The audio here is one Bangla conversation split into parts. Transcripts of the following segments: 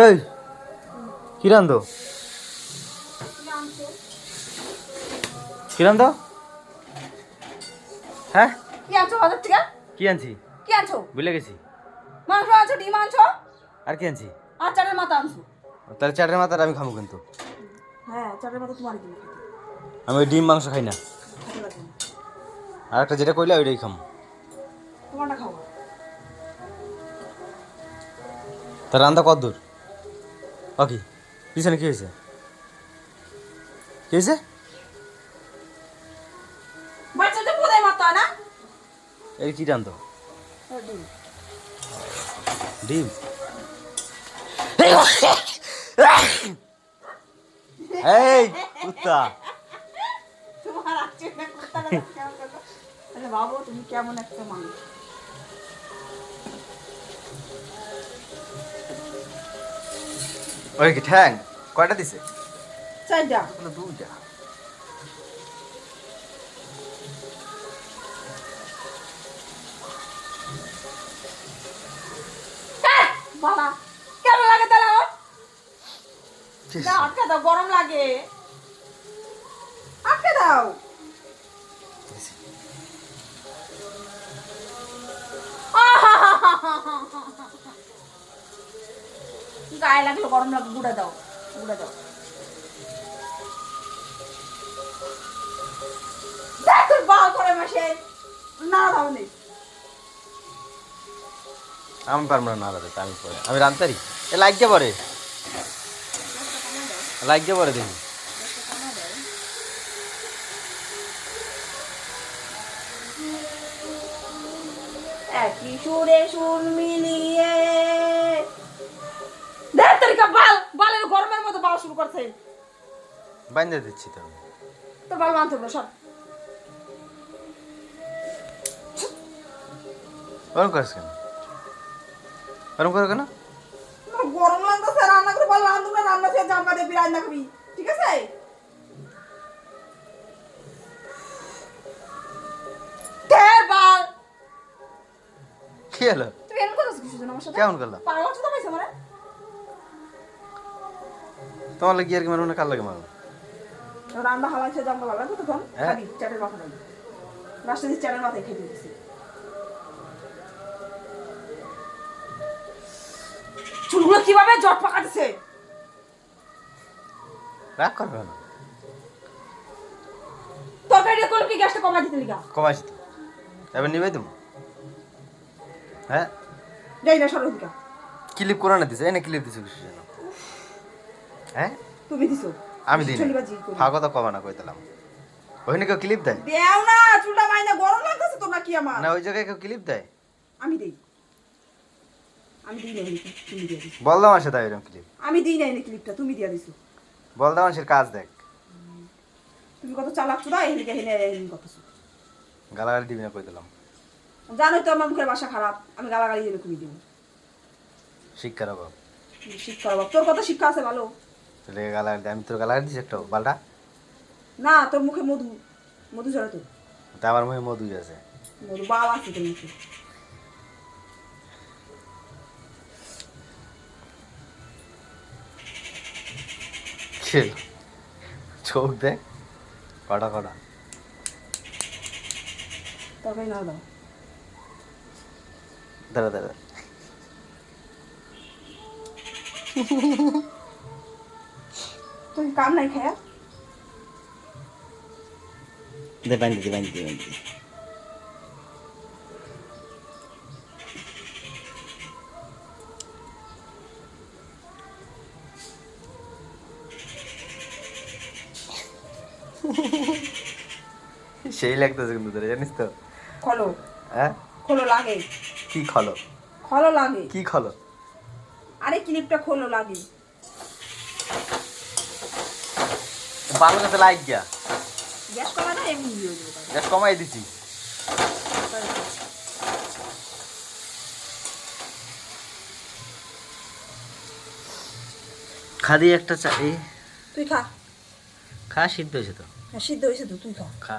এই কি রান্ধো? কি রান্ধো? হ্যাঁ? কি আনছো বাজার থেকে? কি আনছি? কি আনছো? ভুলে গেছি। মাংস আনছো ডিম আনছো? আর কি আনছি? আর চাটের মাথা আনছো? তাহলে চাটের মাথার আমি খাব কিন্তু। হ্যাঁ চাটের মাথা তোমার কি আমি ওই ডিম মাংস খাই না। আর একটা যেটা কইলে ওইটাই খাম। তোমারটা খাও তা রান্না কত দূর ও পিছনে কি হয়েছে কি হয়েছে হয় এই কি ও, ডিম। এই কুত্তা। তোমার করল? আরে বাবু তুমি কেমন একটা মানুষ। ওই কি ঠ্যাং? কয়টা দিছে? চাইটা দুইটা। বাবা কেমন লাগে তাহলে? আটকে দাও গরম লাগে। আটকে দাও। গায়ে লাগল গরম লাগে গুঁড়া দাও গুঁড়া দাও। দেখ তোর বাল করে মাসে। না দাও নেই আমি পারব না না রাঁধতে আমি পরে আমি রাঁধতে পারি? এ লাগিয়ে পরে। লাগিয়ে পরে দেখি। একই সুরে সুর মিলিয়ে শুরু করছে বাইন্দে দিচ্ছি তো। তোর বাল মানতে হবে সব ওরম করিস কেন? ওরম করো কেন? গরম লাগতেছে রান্না করে বল রান্না করে রান্না খেয়ে জামা দিয়ে রান্না খাবি ঠিক আছে? কি হলো? এমন করছিস কিছু জন আমার সাথে? কেমন করলাম পাগল তো পাইছে মানে তোমার লাগে আর কি মারবো না কার লাগে মারবো? রান্না হাওয়া খেয়ে জামা ভালো লাগবে তখন হ্যাঁ। খাবি চাটের মাথা নাই। লাস্টে দিয়ে চাটের মাথায় খেতে দিচ্ছি চুলগুলো কীভাবে জট পাকাতেছে? রাগ করবে না। তরকারি করলে কি গ্যাসটা কমাই দিতে লিগা? কমাইছি তো এবার নিবে তুমি? হ্যাঁ? যাই না সরো ক্লিপ করে না দিছে এই না ক্লিপ দিছে কিছু। হ্যাঁ? তুমি দিছো। আমি দিই। ফাঁকা কথা কমা না কইতালাম ওখানে কেউ ক্লিপ দেয়? দেও না চুলটা মাইনা গরম লাগতেছে তো নাকি আমার? না ওই জায়গায় কেউ ক্লিপ দেয়? আমি দেই। আমি দিই নাই তুমি দিয়ে দিছো। বল দাও আমার সাথে এরকম ক্লিপ আমি দিই নাই ক্লিপটা তুমি দিয়া দিছো। বল দাও মানুষের কাজ দেখ। তুমি কত চালাক চুদা এখানে হেনে হেনে করতেছো গালাগালি দিবি না কইতালাম জানোই তো আমার মুখের ভাষা খারাপ আমি গালাগালি দিলে তুমি দিব। শিক্ষার অভাব। শিক্ষা অভাব। তোর কত শিক্ষা আছে ভালো। তাহলে গালাগালি দে- আমি তোর গালাগালি দিছি একটা বালটা। না তোর মুখে মধু। মধু ঝরে তো। তা আমার মুখে মধুই আছে। মধু বাল আছে তোর মুখে। ছিল চোখ দেখ কটা কটা তরকারি না দাও। দাঁড়া দাঁড়া। তুই কাম নাই খায়া দে বাইন দিদি বাইন দিদি সেই লাগতেছে কিন্তু তোর জানিস তো? খলো। হ্যাঁ? খোলো লাগে। কি খলো? খলো লাগে। কি খলো? আরে ক্লিপটা খোলো লাগে। ভালো কাছে লাইক গিয়া গ্যাস করা এমনি গ্যাস কমাই দিছি। খাদি একটা চা এই তুই খা। খা সিদ্ধ হয়েছে তো। হ্যাঁ সিদ্ধ হয়েছে তো তুই খা। খা।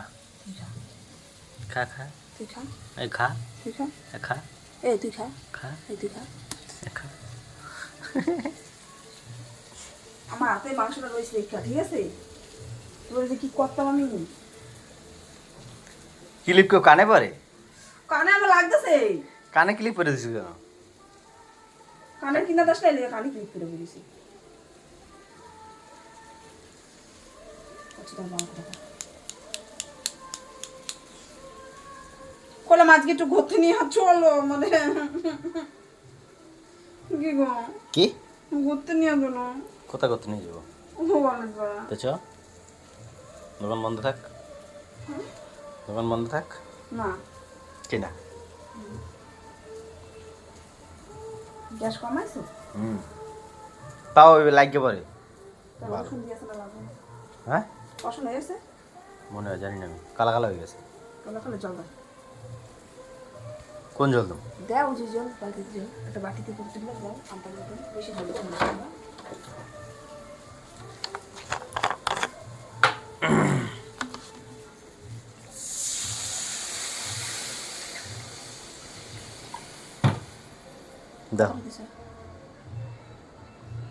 খা। খা তুই খা। এই খা। তুই খা। খা। এই তুই খা। খা। এই তুই খা। এ খা। আমার হাতে মাংসটা রয়েছে ঠিক আছে? তোর যে কি করতাম আমি? ক্লিপ কেউ কানে পরে? কানে আমার লাগতেছে। কানে ক্লিপ পরে দিছিস কেন? কানে কিনা দশ টাইলে কানে ক্লিক করে বলেছি। কলাম আজকে একটু ঘুরতে নিয়ে চলো মানে কি গো? কি? ঘুরতে নিয়ে গেল কোথা করতে নিয়ে যাব? তো চ দোকান বন্ধ থাক। দোকান বন্ধ থাক? না। কি না গ্যাস কমাইছো? হুম। তাও লাগিয়ে পরে। ভালো। হ্যাঁ মনে হয় জানি না আমি। কালা কালা হয়ে গেছে। জল কোন জল দাও? যে জল বালতিতে জল। একটা বাটিতে করে দাও আমটা বেশি জল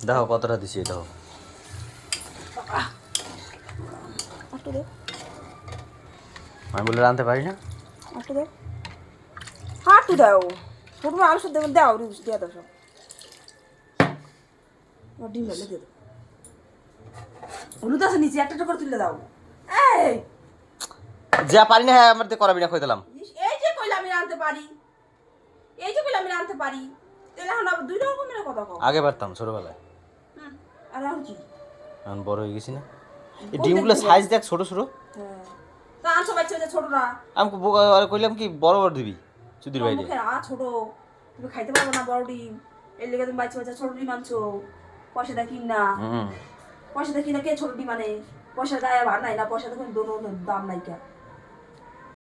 দেখো কতটা দিছি দেখো। আমি বলে রাঁধতে পারি না? একটু দে। হ্যাঁ একটু দাও। প্রথমে আলু সব দেবেন দাও রিউস দিয়ে দাও সব। ডিম দিয়ে দাও। হলুদ আছে নিচে একটা করে তুলে দাও। এই! যা পারি না হ্যাঁ আমার দিয়ে করাবি না কই দিলাম এই যে কইলে আমি রাঁধতে পারি। এই যে কইলে আমি রাঁধতে পারি। তাহলে এখন আবার দুই রকমের কথা কও। আগে পারতাম ছোটবেলায়। হুম, আর কি? এখন বড় হয়ে গেছি না? এই ডিমগুলো সাইজ দেখ ছোট ছোট। হ্যাঁ। তা আনছো বাচ্চা বাচ্চা ছোটরা? আমি বোকা- আর কইলাম কি বড় বড় দিবি বাইরে মুখের আ ছোট তুমি খাইতে পারব না বড় ডিম। এর লেগে তুমি বাচ্চা বাচ্চা ছোট ডিম আনছো। পয়সা দেখি না। পয়সা দেখি না কে ছোট ডিম আনে? পয়সা গায়ে ভার নাই না পয়সা দেখুন দোনো দাম নাই কে।